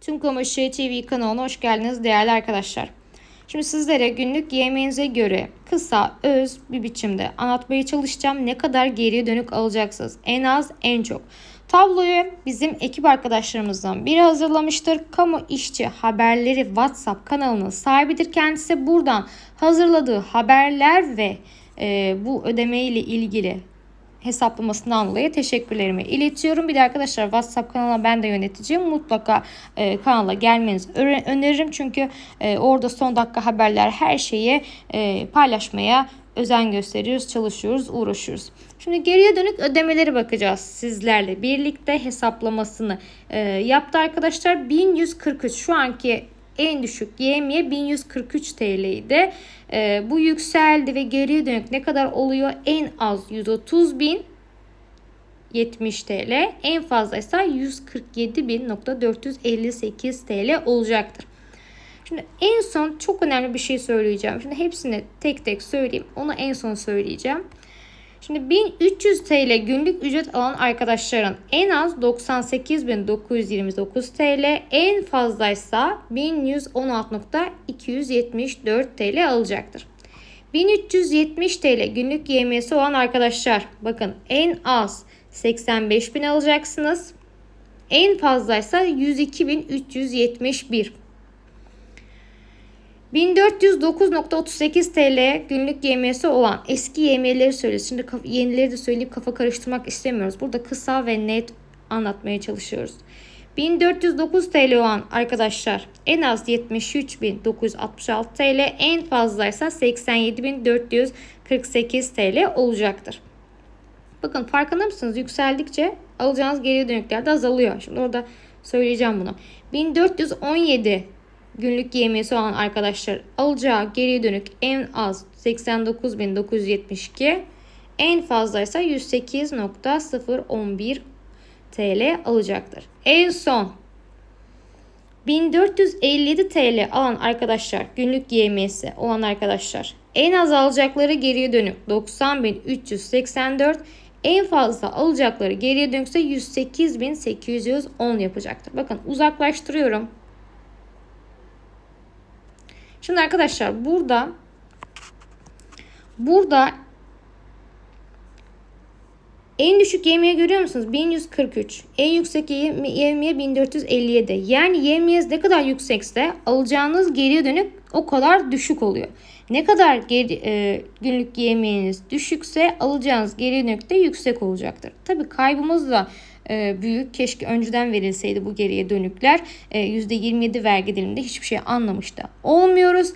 Tüm Kamışı TV kanalına hoş geldiniz değerli arkadaşlar. Şimdi sizlere günlük yemeğinize göre kısa, öz bir biçimde anlatmaya çalışacağım. Ne kadar geriye dönük alacaksınız? En az, en çok. Tabloyu bizim ekip arkadaşlarımızdan biri hazırlamıştır. Kamu işçi haberleri WhatsApp kanalının sahibidir. Kendisi buradan hazırladığı haberler ve e, bu ödeme ile ilgili hesaplamasından dolayı teşekkürlerimi iletiyorum. Bir de arkadaşlar WhatsApp kanalına ben de yöneticiyim. Mutlaka e, kanala gelmenizi öneririm. Çünkü e, orada son dakika haberler her şeyi e, paylaşmaya özen gösteriyoruz, çalışıyoruz, uğraşıyoruz. Şimdi geriye dönük ödemeleri bakacağız sizlerle birlikte hesaplamasını e, yaptı arkadaşlar. 1143 şu anki en düşük yemiye 1143 TL idi. Ee, bu yükseldi ve geriye dönük ne kadar oluyor? En az 130 bin 70 TL. En fazla ise 147.458 TL olacaktır. Şimdi en son çok önemli bir şey söyleyeceğim. Şimdi hepsini tek tek söyleyeyim. Onu en son söyleyeceğim. Şimdi 1300 TL günlük ücret alan arkadaşların en az 98.929 TL, en fazlaysa 1116.274 TL alacaktır. 1370 TL günlük YMS olan arkadaşlar bakın en az 85.000 alacaksınız. En fazlaysa 102.371. 1409.38 TL günlük YM'si olan eski YM'leri söylüyoruz. Şimdi yenileri de söyleyip kafa karıştırmak istemiyoruz. Burada kısa ve net anlatmaya çalışıyoruz. 1409 TL olan arkadaşlar en az 73.966 TL en fazlaysa 87.448 TL olacaktır. Bakın farkında mısınız? Yükseldikçe alacağınız geri dönükler de azalıyor. Şimdi orada söyleyeceğim bunu. 1417 günlük YM'si olan arkadaşlar alacağı geri dönük en az 89.972 en fazla ise 108.011 TL alacaktır. En son 1457 TL alan arkadaşlar günlük YM'si olan arkadaşlar en az alacakları geriye dönük 90.384 en fazla alacakları geriye dönükse 108.810 yapacaktır. Bakın uzaklaştırıyorum. Şimdi arkadaşlar burada burada en düşük yemeğe görüyor musunuz? 1143. En yüksek yeme- yemeğe 1457. Yani yemeğiniz ne kadar yüksekse alacağınız geriye dönük o kadar düşük oluyor. Ne kadar geri, e, günlük yemeğiniz düşükse alacağınız geriye dönük de yüksek olacaktır. Tabii kaybımız da e, büyük. Keşke önceden verilseydi bu geriye dönükler. E, %27 vergi diliminde hiçbir şey anlamış da olmuyoruz.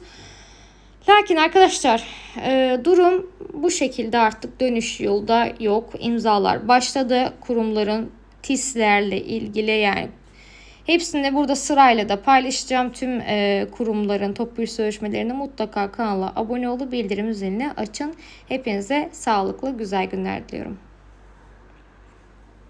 Lakin arkadaşlar e, durum bu şekilde artık dönüş yolda yok. İmzalar başladı. Kurumların TİS'lerle ilgili yani hepsini burada sırayla da paylaşacağım. Tüm e, kurumların toplu iş sözleşmelerini mutlaka kanala abone olup bildirim zilini açın. Hepinize sağlıklı güzel günler diliyorum.